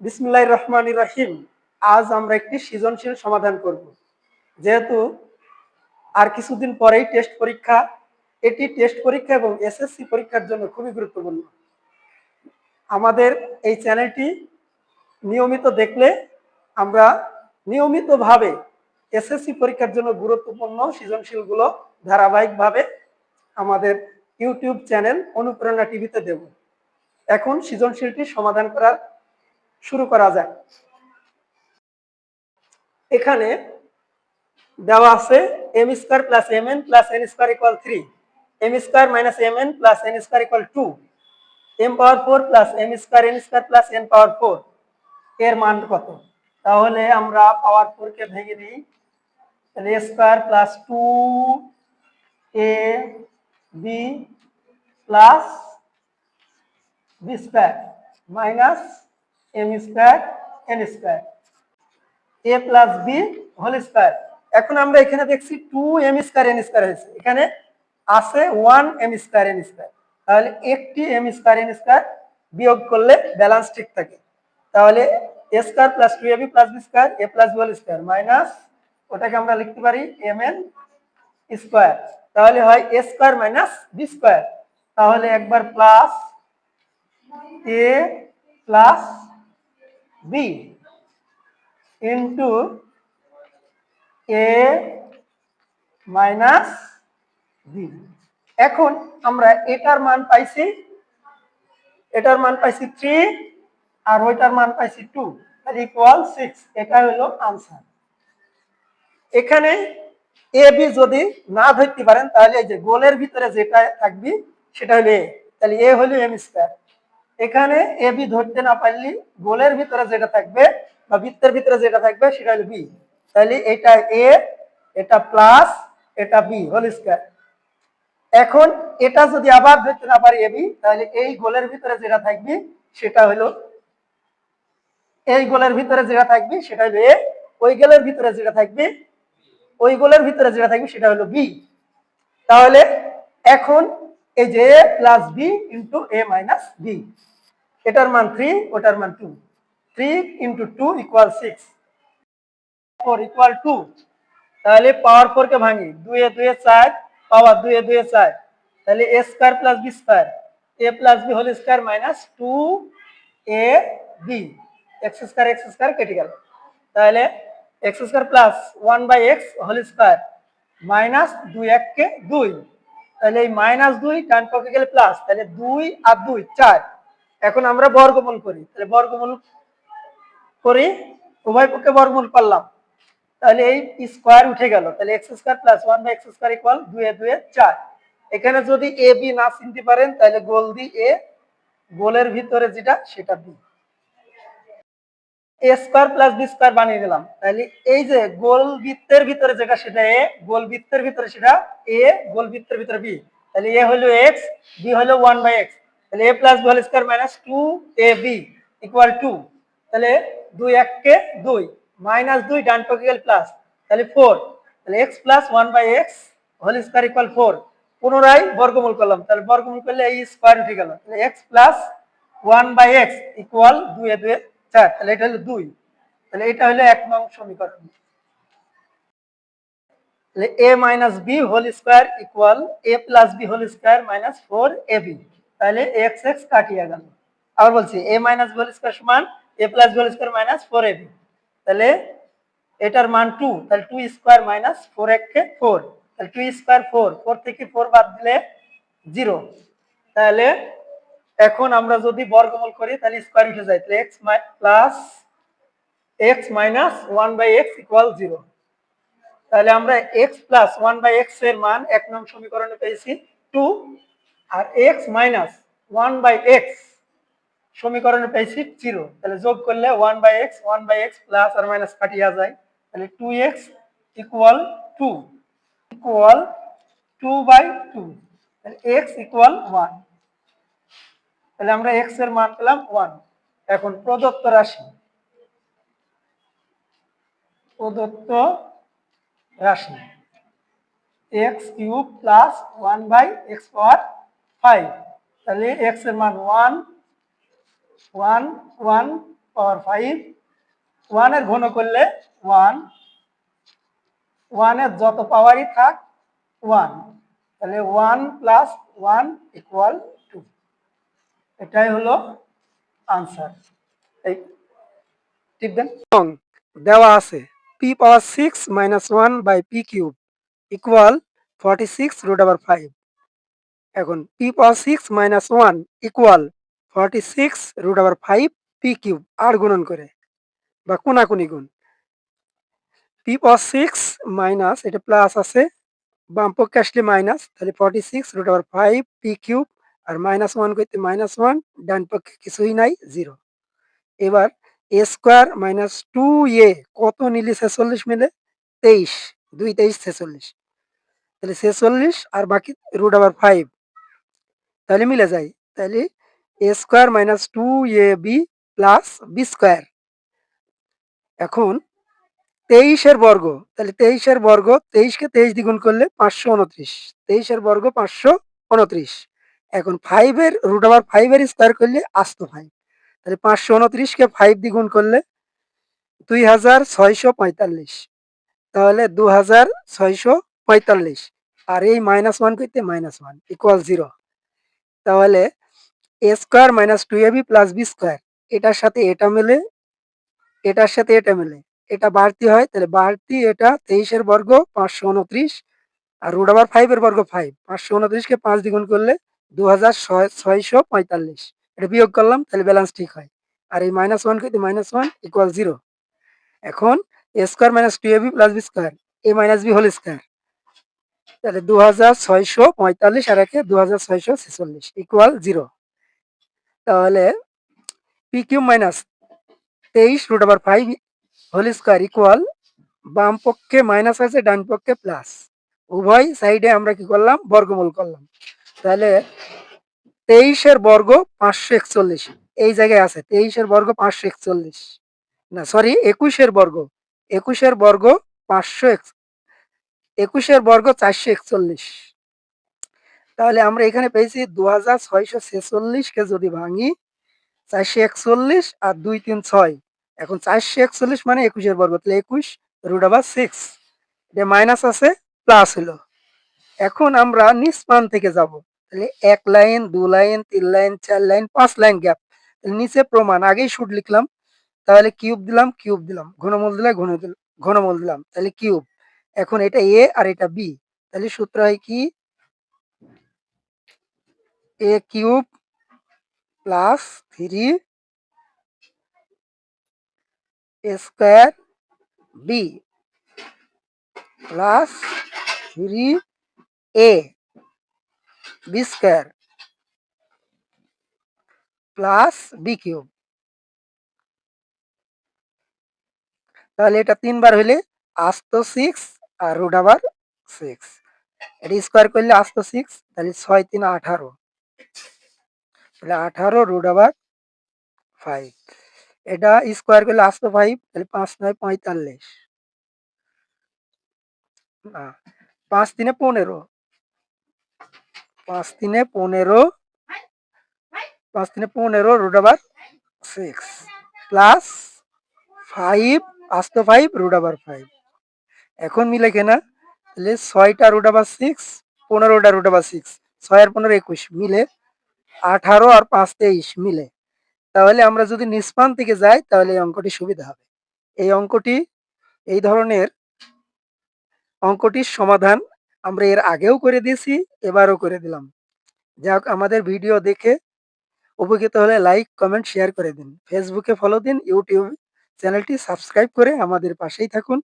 বিসমুল্লাহ রহমান রহিম আজ আমরা একটি সৃজনশীল সমাধান করব। যেহেতু আর কিছুদিন পরেই টেস্ট পরীক্ষা, এটি টেস্ট পরীক্ষা এবং এসএসসি পরীক্ষার জন্য খুবই গুরুত্বপূর্ণ। আমাদের এই চ্যানেলটি নিয়মিত দেখলে আমরা নিয়মিতভাবে এসএসসি পরীক্ষার জন্য গুরুত্বপূর্ণ সৃজনশীলগুলো ধারাবাহিকভাবে আমাদের ইউটিউব চ্যানেল অনুপ্রেরণা টিভিতে দেব। এখন সৃজনশীলটি সমাধান করার শুরু করা যায় এখানে দেওয়া আছে M square plus M N plus N square equal three M square minus M N plus N square equal to M power four plus M square N square plus N power four এর মান কত? তাহলে আমরা পাওয়ার ফোরকে ভেঙে দিই। তাহলে square plus two A B plus B square minus M square, N square. A plus B whole square. এখন আমরা এখানে দেখছি two M square, N square হয়েছে। এখানে আছে one M square, N square. তাহলে একটি এম স্কোয়ার, এন স্কোয়ার বিয়োগ করলে ব্যালেন্স ঠিক থাকে। তাহলে A square plus two A B plus B square, A plus B whole square minus ওটাকে আমরা লিখতে পারি এম এন স্কোয়ার। তাহলে হয় A square minus B square. তাহলে একবার plus A plus B into A minus B এখন আমরা এটার মান পাইছি, এটার মান পাইছি থ্রি আর ওইটার মান পাইছি টু ইকুয়াল সিক্স এটা হলো আনসার এখানে এ বি যদি না ধরতে পারেন, তাহলে এই যে গোলের ভিতরে যেটা থাকবে, সেটা হলো এ তাহলে এ হলো এম স্কোয়ার এখানে এ, বি ধরতে না পারলে, গোলের ভিতরে যেটা থাকবে বা বৃত্তের ভিতরে যেটা থাকবে সেটা হলো বি। তাহলে এটা এ, এটা প্লাস, এটা বি, হোল স্কোয়ার। এখন এটা যদি আবার ধরতে না পারি এবি তাহলে এই গোলের ভিতরে যেটা থাকবে সেটা হলো এই গোলের ভিতরে যেটা থাকবে সেটা হলো এ, ওই গোলের ভিতরে যেটা থাকবে, ওই গোলের ভিতরে যেটা থাকবে সেটা হলো বি। তাহলে এখন এই যে A plus B into A minus B এটার মান থ্রি ওটার মান two three into two equal six four equal to তাহলে পাওয়ার ফোর কে ভাঙি। দুয়ে দুয়ে চার, পাওয়ার দুয়ে দুয়ে চার। তাহলে A square plus B square A plus B whole square minus two A B X square X square কেটে গেল। তাহলে X square plus one by X whole square minus দুই এককে দুই। তাহলে এই মাইনাস দুই ডান পক্ষে গেলে প্লাস তাহলে দুই আর দুই, চার। এখন আমরা বর্গমূল করি, তাহলে বর্গমূল করি, উভয় পক্ষে বর্গমূল করলাম তাহলে এই স্কোয়ার উঠে গেল, তাহলে X square plus one by X square equal দুয়ে দুয়ে চার। এখানে যদি এ বি না চিনতে পারেন, তাহলে গোল দি এ গোলের ভিতরে যেটা, সেটা B A square plus B square বানিয়ে দিলাম। তাহলে এই যে গোল বৃত্তের ভিতরে যেটা, সেটা এ ভিতরে সেটা এ ভিতরে বি তাহলে এ হলো X B one by X তাহলে A plus minus two A B equal two তাহলে দুই দুই মাইনাস দুই প্লাস তাহলে ফোর তাহলে X plus one by X equal four পুনরায় বর্গমূল করলাম। তাহলে বর্গমূল করলে এই স্কোয়ার উঠে গেল। তাহলে X plus one by X equal দুয়ে দুয়ে চার তাহলে এটা হলো দুই। তাহলে এটা হলো এক নং সমীকরণ। তাহলে A minus B whole square equal A plus B whole square minus four A B তাহলে এক্স এক্স কাটিয়ে গেল। আবার বলছি এ মাইনাস হোল স্কোয়ার সমান A plus whole square minus four A B তাহলে এটার মান টু তাহলে টু স্কোয়ার মাইনাস ফোর একে ফোর তাহলে টু স্কোয়ার ফোর ফোর থেকে ফোর বাদ দিলে জিরো তাহলে এখন আমরা যদি বর্গমূল করি, তাহলে স্কোয়ার উঠে যায় তাহলে X plus X minus one by X equal zero তাহলে আমরা এক্স প্লাস ওয়ান বাই এক্সের মান এক নং সমীকরণে পেয়েছি two R X minus one by X সমীকরণে পেয়েছি জিরো তাহলে যোগ করলে one by X one by X plus R minus কাটিয়া যায়। তাহলে two X equal two equal two by two তাহলে এক্স ইকুয়াল ওয়ান তাহলে আমরা এক্সের মান পেলাম ওয়ান এখন প্রদত্ত রাশি। প্রদত্ত রাশি। X cube plus one by X power five তাহলে এক্সের মান one one one power five ওয়ানের ঘন করলে ওয়ান ওয়ানের যত পাওয়ারই থাক ওয়ান তাহলে ওয়ান প্লাস ওয়ান ইকুয়াল এটাই হলো আনসার এই টিপবেন। দেওয়া আছে P power six minus one by P cube equal forty six root আবার ফাইভ এখন P power six minus one equal forty six root আবার ফাইভ পি কিউব আর গুণন করে, বা কোনাকুনি গুণ। পি পাওয়ার সিক্স মাইনাস এটা প্লাস আছে বাম পক্ষে আসলে মাইনাস তাহলে ফর্টি সিক্স রুট আবার ফাইভ পি কিউব আর মাইনাস ওয়ান করতে মাইনাস ওয়ান ডান পক্ষে কিছুই নাই জিরো এবার A square minus two A কত নিলে ছেচল্লিশ মিলে? তেইশ, দুই তেইশ ছেচল্লিশ। তাহলে ছেচল্লিশ আর বাকি রুট আবার ফাইভ তাহলে মিলে যায়। তাহলে A square minus two A B plus B square এখন তেইশের বর্গ, তাহলে তেইশের বর্গ তেইশকে তেইশ দ্বিগুণ করলে পাঁচশো উনত্রিশ। তেইশের বর্গ পাঁচশো উনত্রিশ। এখন ফাইভের রুট আবার ফাইভের স্কোয়ার করলে আসতো ফাইভ তাহলে পাঁচশো উনত্রিশকে ফাইভ দ্বিগুণ করলে দুই হাজার ছয়শো পঁয়তাল্লিশ। তাহলে দু হাজার ছয়শো পঁয়তাল্লিশ। আর এই মাইনাস ওয়ান করতে মাইনাস ওয়ান ইকুয়াল জিরো তাহলে A square minus two A B plus B square এটার সাথে এটা মেলে, এটার সাথে এটা মেলে, এটা বাড়তি হয়, তাহলে বাড়তি এটা তেইশের বর্গ পাঁচশো উনত্রিশ। আর রুট আবার ফাইভের বর্গ ফাইভ পাঁচশো উনত্রিশকে পাঁচ দ্বিগুণ করলে এটা বিয়োগ করলাম, তাহলে ব্যালেন্স ঠিক হয়। আর এই মাইনাস ওয়ান কিন্তু মাইনাস ওয়ান ইকুয়াল জিরো এখন A square minus two A B plus B square A minus B whole square তাহলে দু হাজার ছয়শো পঁয়তাল্লিশ আর একে দু হাজার ছয়শো ছেচল্লিশ ইকুয়াল জিরো তাহলে পি কিউ মাইনাস তেইশ রুট আবার ফাইভ হোল স্কোয়ার ইকুয়াল বাম পক্ষে মাইনাস আছে ডান পক্ষে প্লাস উভয় সাইডে আমরা কি করলাম? বর্গমূল করলাম। তাহলে তেইশের বর্গ পাঁচশো একচল্লিশ। এই জায়গায় আছে, তেইশের বর্গ পাঁচশো একচল্লিশ। না সরি একুশের বর্গ একুশের বর্গ পাঁচশো একুশের বর্গ চারশো একচল্লিশ। তাহলে আমরা এখানে পেয়েছি দু হাজার ছয়শো ছেচল্লিশকে যদি ভাঙি, চারশো একচল্লিশ আর দুই তিন ছয়। এখন চারশো একচল্লিশ মানে একুশের বর্গ, তাহলে একুশ রুট আবার সিক্স এটা মাইনাস আছে প্লাস হলো। এখন আমরা নিষ্পান থেকে যাব। তাহলে এক লাইন, দু লাইন, তিন লাইন, চার লাইন, পাঁচ লাইন গ্যাপ। নিচে প্রমাণ, আগেই শুট লিখলাম। তাহলে কিউব দিলাম কিউব দিলাম। ঘনমূল দিলে ঘন ঘনমূল দিলাম। তাহলে কিউব এখন এটা এ আর এটা বি তাহলে সূত্র হয় কি? A cube plus three square B plus three A B square plus B cube তাহলে এটা তিনবার হইলে আস্ত সিক্স আর রুট আবার সিক্স এটা স্কোয়ার করলে আস্ত সিক্স তাহলে ছয় তিন আঠারো। তাহলে আঠারো রুট আবার ফাইভ এটা স্কোয়ার করলে আস্ত ফাইভ তাহলে পাঁচ নয় পঁয়তাল্লিশ। না, পাঁচ তিনে পনেরো। পাঁচ তিনে পনেরো, পাঁচ তিনে পনেরো রুট আবার সিক্স প্লাস ফাইভ আস্ত ফাইভ রুট আবার ফাইভ এখন মিলে কেনা, তাহলে ছয়টা রুট আবার সিক্স পনেরোটা রুট আবার সিক্স ছয় আর পনেরো একুশ, মিলে আঠারো আর পাঁচ তেইশ, মিলে। তাহলে আমরা যদি নিষ্পান থেকে যাই, তাহলে এই অঙ্কটি সুবিধা হবে। এই অঙ্কটি, এই ধরনের অঙ্কটির সমাধান আমরা এর আগেও করে দিয়েছি, এবারও করে দিলাম। যাক আমাদের ভিডিও দেখে উপকৃত হলে লাইক কমেন্ট শেয়ার করে দিন। ফেসবুকে ফলো দিন ইউটিউব চ্যানেলটি সাবস্ক্রাইব করে আমাদের পাশেই থাকুন।